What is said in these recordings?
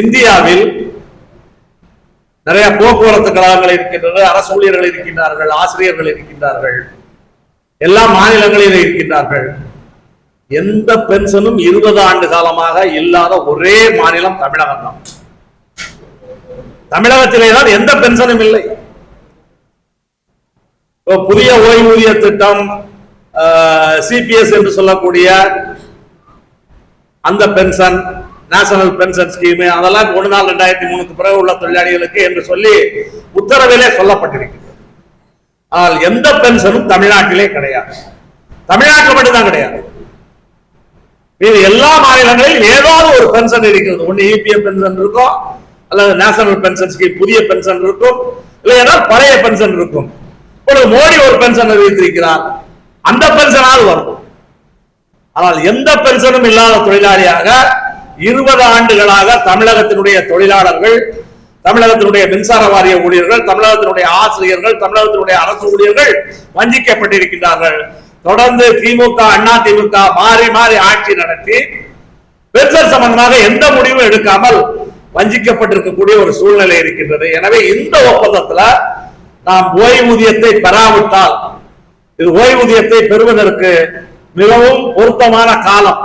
இந்தியாவில் நிறைய போக்குவரத்து கழகங்கள் இருக்கின்றது அரசு ஊழியர்கள் இருக்கின்றார்கள் ஆசிரியர்கள் இருக்கின்றார்கள் எல்லா மாநிலங்களிலும் இருக்கின்றார்கள். எந்த பென்ஷனும் இருபது ஆண்டு காலமாக இல்லாத ஒரே மாநிலம் தமிழகம் தான். தமிழகத்திலே தான் எந்த பென்ஷனும் இல்லை. புதிய ஓய்வூதிய திட்டம் சிபிஎஸ் என்று சொல்லக்கூடிய அந்த பென்ஷன் நேஷனல் பென்ஷன் ஸ்கீம் அதெல்லாம் ஒரு நாள் ரெண்டாயிரத்தி மூணுக்கு பிறகு உள்ள தொழிலாளிகளுக்கு என்று சொல்லி உத்தரவிலே சொல்லப்பட்டிருக்கிறது. ஆனால் எந்த பென்ஷனும் தமிழ்நாட்டிலே கிடையாது. தமிழ்நாட்டில் மட்டும்தான் கிடையாது. இது எல்லா மாநிலங்களிலும் ஏதாவது ஒரு பென்ஷன் இருக்கிறது. ஒண்ணு இபிஎஃப் பென்ஷன் இருக்கும் அல்லது நேஷனல் பென்ஷன் ஸ்கீம் புதிய பென்ஷன் இருக்கும் இல்லை பழைய பென்ஷன் இருக்கும். இப்பொழுது மோடி ஒரு பென்ஷன் அறிவித்திருக்கிறார். அந்த பென்ஷனாவது வரும். ஆனால் எந்த பென்ஷனும் இல்லாத தொழிலாளியாக இருபது ஆண்டுகளாக தமிழகத்தினுடைய தொழிலாளர்கள் தமிழகத்தினுடைய மின்சார வாரிய ஊழியர்கள் தமிழகத்தினுடைய ஆசிரியர்கள் தமிழகத்தினுடைய அரசு ஊழியர்கள் வஞ்சிக்கப்பட்டிருக்கிறார்கள் தொடர்ந்து திமுக அண்ணா திமுக மாறி மாறி ஆட்சி நடத்தி பென்ஷன் சம்பந்தமாக எந்த முடிவும் எடுக்காமல் வஞ்சிக்கப்பட்டிருக்கக்கூடிய ஒரு சூழ்நிலை இருக்கின்றது. எனவே இந்த ஒப்பந்தத்துல நாம் ஓய்வூதியத்தை பெறாவிட்டால் இது ஓய்வூதியத்தை பெறுவதற்கு மிகவும் பொருத்தமான காலம்.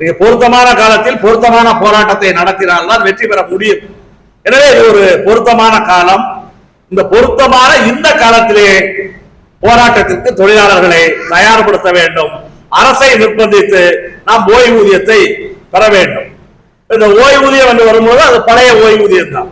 மிக பொருத்தமான காலத்தில் பொருத்தமான போராட்டத்தை நடத்தினால்தான் வெற்றி பெற முடியும். எனவே இது ஒரு பொருத்தமான காலம். இந்த பொருத்தமான இந்த காலத்திலே போராட்டத்திற்கு தொழிலாளர்களை தயார்படுத்த வேண்டும். அரசை நிர்பந்தித்து நாம் ஓய்வூதியத்தை பெற வேண்டும். இந்த ஓய்வூதியம் என்று வரும்போது அது பழைய ஓய்வூதியம் தான்